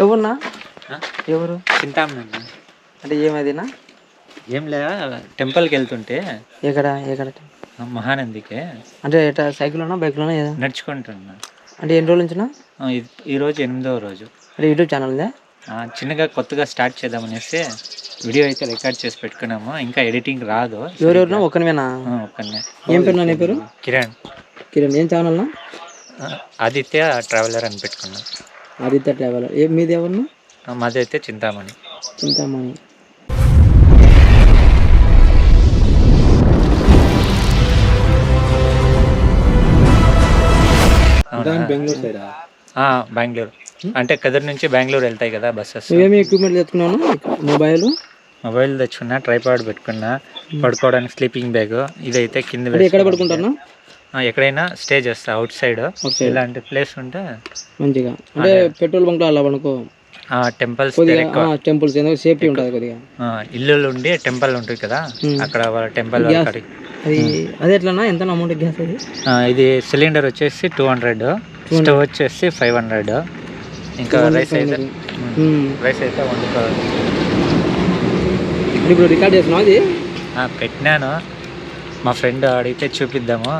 ఎవరున్నా? ఎవరు? చింతామణి అంటే ఏమదినా? ఏం లే టెంపుల్కి వెళ్తుంటే. ఎక్కడ? ఎక్కడ? మహానందికి. అంటే ఎట్లా సైకిల్లోనా బైక్లోనా ఏదా? నడుచుకుంటున్నా. అంటే ఎన్ని రోజుల నుంచినా? ఆ, ఇది- ఈరోజు ఎనిమిదవ రోజు. అంటే యూట్యూబ్ ఛానల్ చిన్నగా కొత్తగా స్టార్ట్ చేద్దామనేసి వీడియో అయితే రికార్డ్ చేసి పెట్టుకున్నాము. ఇంకా ఎడిటింగ్ రాదు. ఎవరెవరున్నా ఒక్కనివేనా? ఒక్కనే ఏం పేరు నా పేరు? కిరణ్. కిరణ్. ఏం ఛానల్నా? ఆ, ఆదిత్య ట్రావెలర్ అని పెట్టుకున్నాం. ఆదిత్య ట్రావెల్ ఏ మీది ఎవరున్నా మాది అయితే చింతామణి. చింతామణి? బెంగళూరు సైడ్? బెంగళూరు. అంటే కదిరి నుంచి బెంగళూరు వెళ్తాయి కదా బస్సెస్. నువ్వేమి ఎక్విప్మెంట్ తెచ్చుకున్నాను మొబైల్? మొబైల్ తెచ్చుకున్నా ట్రైపాడ్ పెట్టుకున్నా పడుకోవడానికి స్లీపింగ్ బ్యాగ్ ఇదైతే కింద ఎక్కడ. పడుకుంటాను ఎక్కడైనా స్టే చేస్తా అవుట్ సైడ్. ఇలాంటి ప్లేస్ ఉంటే మంచిగా. అంటే పెట్రోల్ బంక్లో అలా పడుకో టెంపుల్స్ టెంపుల్స్ ఏదో సేఫ్టీ ఉంటుంది కొద్దిగా. ఇల్లులు ఉండి టెంపుల్ ఉంటుంది కదా. అక్కడ టెంపుల్ అది అదే ఎట్లన్నా? ఎంత అమౌంట్ గ్యాస్ అది? ఇది సిలిండర్ వచ్చేసి టూ హండ్రెడ్ స్టవ్ వచ్చేసి ఫైవ్ హండ్రెడ్. ఇంకా రైస్ అయితే. రైస్ అయితే వండుకోవాలి. ఇప్పుడు రికార్డ్ చేస్తున్నావు అది పెట్టినాను. మా ఫ్రెండ్ అడిగితే చూపిద్దాము.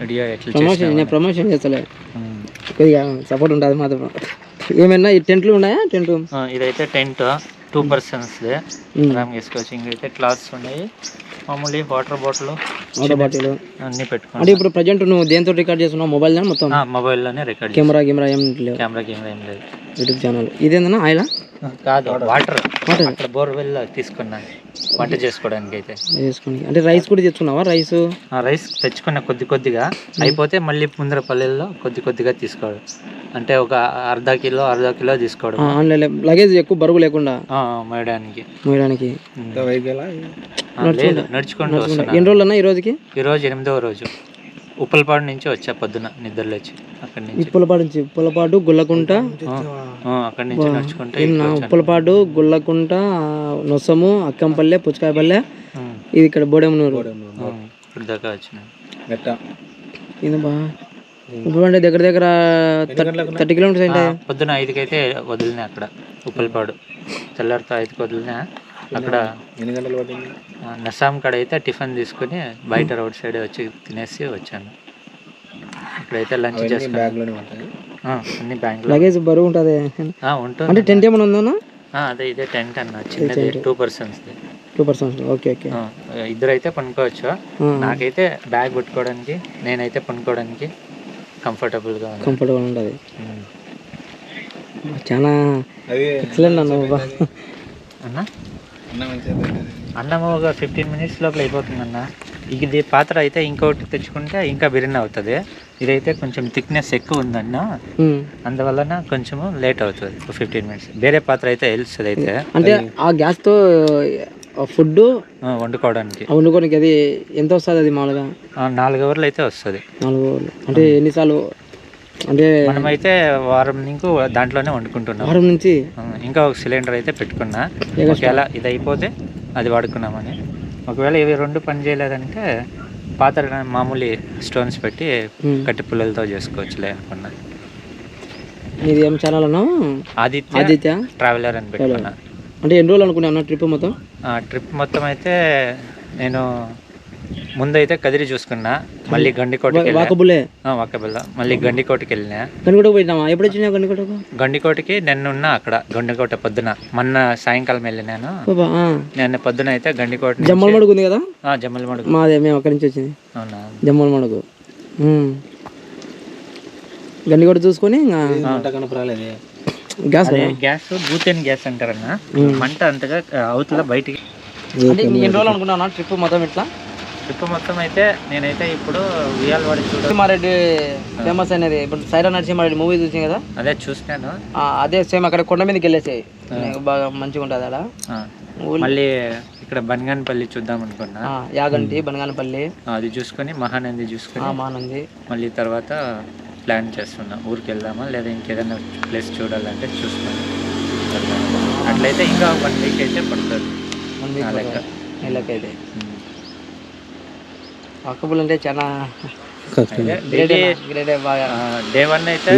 వీడియో ఎట్లా ప్రమోషన్. నేను ప్రమోషన్ చేస్తలే. కొద్దిగా సపోర్ట్ ఉంటుంది మాత్రం ఏమైనా ఈ టెంట్లు ఉన్నాయా? టెంట్ ఇదైతే టెంట్ టూ పర్సన్స్. ఆరామ్ వేసుకోవచ్చు ఇంకైతే క్లాత్స్ ఉన్నాయి. మామూలు వాటర్ బాటిల్ వాటర్ బాటిల్ అన్ని అంటే పెట్టుకోండి ఇప్పుడు ప్రజెంట్ నువ్వు దేంతో రికార్డ్ చేస్తున్నావు? మొబైల్ మొత్తం? మొబైల్లోనే రికార్డ్ కెమెరా కెమెరా ఏం లేవు కెమెరా కెమెరా ఏం లేదు. యూట్యూబ్ ఛానల్ ఇదేందన్నా ఆయిలా కాదు వాటర్ వాటర్ అక్కడ బోర్వెల్ తీసుకున్నాను. వంట చేసుకోవడానికి. అయితే అంటే రైస్ కూడా తెచ్చుకున్నావా? రైస్? ఆ రైస్ తెచ్చుకున్న కొద్ది కొద్దిగా. అయిపోతే మళ్ళీ ముందర పల్లెల్లో కొద్ది కొద్దిగా తీసుకోవడం. అంటే ఒక అర్ధ కిలో అర్ధ కిలో తీసుకోవడం. లగేజ్ ఎక్కువ బరువు లేకుండా. ఆ, మోయడానికి. మోయడానికి. నడుచుకుంటూ. వస్తున్నా. ఎన్ని రోజులు అన్నా ఈ రోజుకి? ఈ రోజు ఎనిమిదవ రోజు. ఉప్పలపాడు నుంచి వచ్చా పొద్దున నిద్రలో వచ్చి అక్కడి నుంచి. ఉప్పలపాడు నుంచి ఉప్పలపాడు గుల్లకుంట. అక్కడి నుంచి నడుచుకుంటే ఉప్పలపాడు గుల్లకుంట నొసము అక్కంపల్లె పుచ్చకాయపల్లె. ఇది ఇక్కడ బోడెమనూరు. ఇప్పుడు దాకా వచ్చిన ఇది బా? ఇప్పుడు అంటే దగ్గర దగ్గర థర్టీ కిలోమీటర్స్ అంటే పొద్దున ఐదుకైతే వదిలినా అక్కడ ఉప్పలపాడు. తెల్లారితో ఐదుకి వదిలినా. అక్కడ ఎన్ని గంటలు పట్టింది నసాం కాడ అయితే టిఫిన్ తీసుకుని బయట రోడ్ సైడ్ వచ్చి తినేసి వచ్చాను. ఇక్కడైతే లంచ్ చేసుకుని బ్యాగ్లోనే ఉంటాయి. ఆ, అన్ని బ్యాంకులో లగేజ్ బరువు ఉంటుంది. ఉంటుంది అంటే టెంట్ ఏమైనా ఉందా ఆ, అదే ఇదే టెంట్ అన్న. చిన్నది two persons two percent okay okay. ఇద్దరు అయితే పనుకోవచ్చు? నాకైతే బ్యాగ్ పెట్టుకోవడానికి నేనైతే పనుకోవడానికి కంఫర్టబుల్గా ఉంది కంఫర్టబుల్ ఉంటుంది. చాలా ఎక్సలెంట్ అన్న బాబా. అన్న? అన్నం ఒక ఫిఫ్టీన్ మినిట్స్ లోపల అయిపోతుంది అన్న ఇది పాత్ర అయితే ఇంకొకటి తెచ్చుకుంటే ఇంకా బిర్యానీ అవుతుంది. ఇదైతే కొంచెం థిక్నెస్ ఎక్కువ ఉందన్న. అందువలన కొంచెము లేట్ అవుతుంది. ఫిఫ్టీన్ మినిట్స్ వేరే పాత్ర అయితే వెళ్తుంది అయితే. అంటే ఆ గ్యాస్తో ఫుడ్ ఆ, వండుకోవడానికి. వండుకోనికి అది ఎంత వస్తుంది అది మామూలుగా? నాలుగు అవర్లు అయితే వస్తుంది. నాలుగు రోజులు అంటే ఎన్నిసార్లు? అంటే మనమైతే వారం నీకు దాంట్లోనే వండుకుంటున్నాం. వారం నుంచి? ఇంకా ఒక సిలిండర్ అయితే పెట్టుకున్నా. ఒకవేళ ఇది అయిపోతే అది వాడుకున్నామని. ఒకవేళ ఇవి రెండు పని చేయలేదంటే పాత్ర మామూలు స్టోన్స్ పెట్టి. కట్టి పుల్లలతో చేసుకోవచ్చులే అనుకున్నా. ఇది ఏం ఛానల్ ఆదిత్య ఆదిత్య? ట్రావెలర్ అని పెట్టుకున్నా. అంటే ఎన్ని రోజులు అనుకున్నా ట్రిప్ మొత్తం? ఆ ట్రిప్ మొత్తం అయితే నేను ముందైతే కదిరి చూసుకున్నా మళ్ళీ గండికోటకి వెళ్ళా. వాకబులే? వాకబుల్. మళ్ళీ గండికోటకి వెళ్ళినా. గండికోటకు పోయినామా ఎప్పుడు వచ్చినావు గండికోటకు? గండికోటకి నిన్నున్నా అక్కడ గండికోట పొద్దున. మొన్న సాయంకాలం వెళ్ళినాను. నిన్న పొద్దున అయితే గండికోట జమ్మల మడుగు ఉంది కదా? ఆ, జమ్మల మడుగు. మాదే మేము అక్కడి నుంచి వచ్చింది. అవునా? జమ్మల మడుగు. గండికోట చూసుకొని గ్యాస్ గ్యాస్ బూతేన్ గ్యాస్ అంటారన్న. మంట అంతగా అవతల బయటికి అంటే ఎన్ని రోజులు అనుకున్నావు ట్రిప్ మొత్తం ఇట్లా? ట్రిప్ మొత్తం అయితే నేనైతే ఇప్పుడు ఉయ్యాలవాడి చూడ నరసింహారెడ్డి ఫేమస్ అనేది ఇప్పుడు సైరా నరసింహారెడ్డి మూవీ చూసాం కదా? అదే చూసినాను. ఆ, అదే సేమ్ అక్కడ కొండ మీదకి వెళ్ళేసాయి బాగా మంచిగా ఉంటుంది అక్కడ. మళ్ళీ ఇక్కడ బనగానపల్లి చూద్దాం అనుకున్నా. ఆ, యాగంటి బనగానపల్లి. అది చూసుకొని మహానంది చూసుకొని ఆ, మానంది మళ్ళీ తర్వాత ప్లాన్ చేస్తున్నా. ఊరికి వెళ్దామా లేదా ఇంకేదైనా ప్లేస్ చూడాలంటే చూస్తున్నాను అట్లయితే ఇంకా వన్ వీక్ అయితే పడుతుంది. నా లెక్క. నెలకైతే. ఉమ్. వాకబుల్ అంటే చాలా డే వన్ అయితే